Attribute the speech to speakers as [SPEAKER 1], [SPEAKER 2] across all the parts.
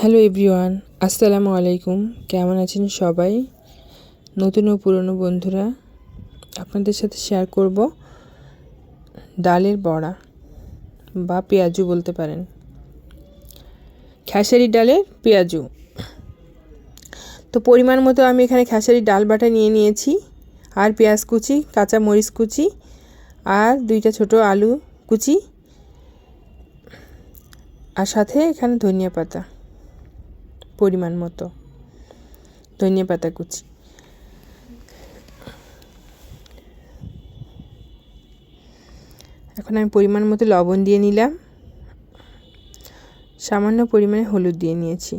[SPEAKER 1] Hello everyone, আসসালামু আলাইকুম। কেমন আছেন সবাই? নতুন ও পুরনো বন্ধুরা, আপনাদের সাথে শেয়ার করব ডালের বড়া, বা পেঁয়াজু বলতে পারেন। খেসারি ডালের পেঁয়াজু। তো পরিমাণ মতো আমি এখানে খেসারি ডাল বাটা নিয়ে নিয়েছি, আর পেঁয়াজ কুচি, কাঁচা মরিচ কুচি, আর দুইটা ছোট আলু কুচি, আর সাথে এখানে ধনিয়া পাতা। পরিমাণ মতো। ধনিয়া পাতা কুচি। এখন আমি পরিমাণ মতো লবণ দিয়ে নিলাম। সামান্য পরিমাণে হলুদ দিয়ে নিয়েছি।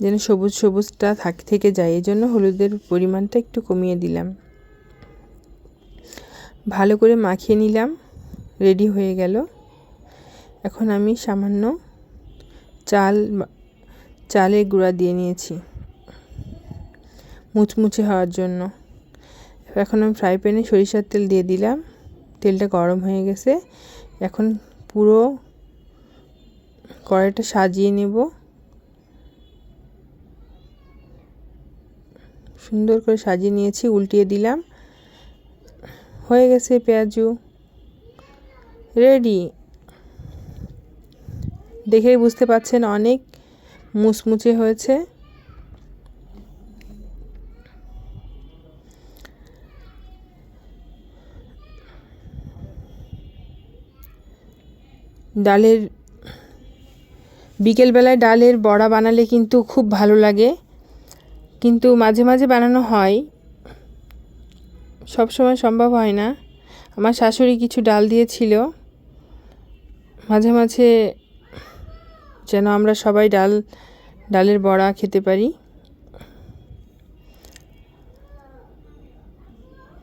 [SPEAKER 1] যেন সবুজ সবুজটা থাক থেকে যায় এই জন্য হলুদের পরিমাণটা একটু কমিয়ে দিলাম। ভালো করে মাখিয়ে নিলাম। রেডি হয়ে গেল। এখন আমি সামান্য চাল চালের গুঁড়া দিয়ে নিয়েছি। মুচমুচে হওয়ার জন্য। এখন আমি ফ্রাই প্যানে সরিষার তেল দিয়ে দিলাম। তেলটা গরম হয়ে গেছে। এখন পুরো কড়াইটা সাজিয়ে নেব। সুন্দর করে সাজিয়ে নিয়েছি, উল্টিয়ে দিলাম। হয়ে গেছে পেঁয়াজু। রেডি দেখেই বুঝতে পাচ্ছেন অনেক মুচমুচে হয়েছে। ডালের, বিকেলবেলায় ডালের বড়া বানালে কিন্তু খুব ভালো লাগে। কিন্তু মাঝে মাঝে বানানো হয় সব সময় সম্ভব হয় না। আমার শাশুড়ি কিছু ডাল দিয়েছিল, মাঝে মাঝে যেন আমরা সবাই ডাল, ডালের বড়া খেতে পারি।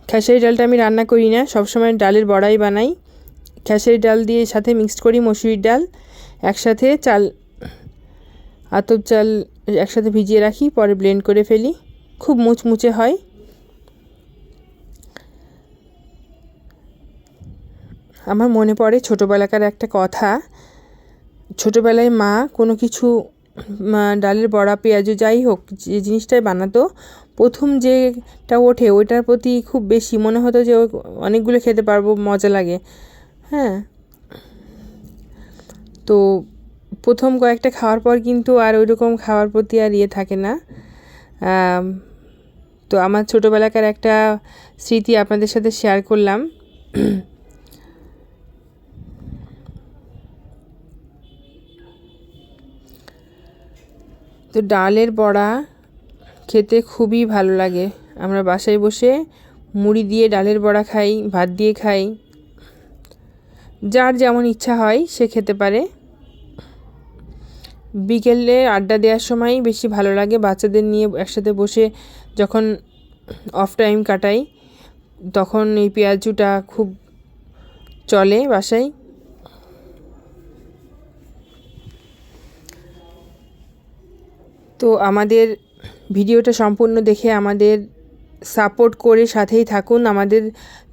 [SPEAKER 1] খেসারি ডালটা আমি রান্না করি না, সবসময় ডালের বড়াই বানাই। খেসারি ডাল দিয়ে সাথে মিক্সড করি মসুরির ডাল, একসাথে চাল, আতপ চাল একসাথে ভিজিয়ে রাখি, পরে ব্লেন্ড করে ফেলি। খুব মুচমুচে হয়। আমার মনে পড়ে ছোটোবেলাকার একটা কথা ছোটোবেলায় মা কোনো কিছু ডালের বড়া, পেঁয়াজু, যাই হোক, যে জিনিসটাই বানাতো, প্রথম যেটা ওঠে ওইটার প্রতি খুব বেশি মনে হতো যে অনেকগুলো খেতে পারব, মজা লাগে। হ্যাঁ। তো প্রথম কয়েকটা খাওয়ার পর কিন্তু আর ওই রকম খাওয়ার প্রতি আর ইয়ে থাকে না। তো আমার ছোটোবেলাকার একটা স্মৃতি আপনাদের সাথে শেয়ার করলাম। তো ডালের বড়া খেতে খুবই ভালো লাগে। আমরা বাসায় বসে মুড়ি দিয়ে ডালের বড়া খাই, ভাত দিয়ে খাই। যার যেমন ইচ্ছা হয় সে খেতে পারে। বিকেলে আড্ডা দেওয়ার সময় বেশি ভালো লাগে। বাচ্চাদের নিয়ে একসাথে বসে যখন অফ টাইম কাটাই, তখন এই পেঁয়াজুটা খুব চলে বাসায়। তো আমাদের ভিডিওটা সম্পূর্ণ দেখে আমাদের সাপোর্ট করে সাথেই থাকুন। আমাদের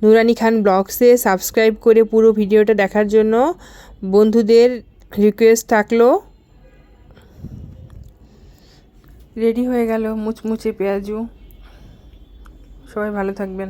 [SPEAKER 1] নুরানি খান ব্লগসে সাবস্ক্রাইব করে পুরো ভিডিওটা দেখার জন্য বন্ধুদের রিকোয়েস্ট থাকল। রেডি হয়ে গেল মুচমুচে পেঁয়াজু। সবাই ভালো থাকবেন।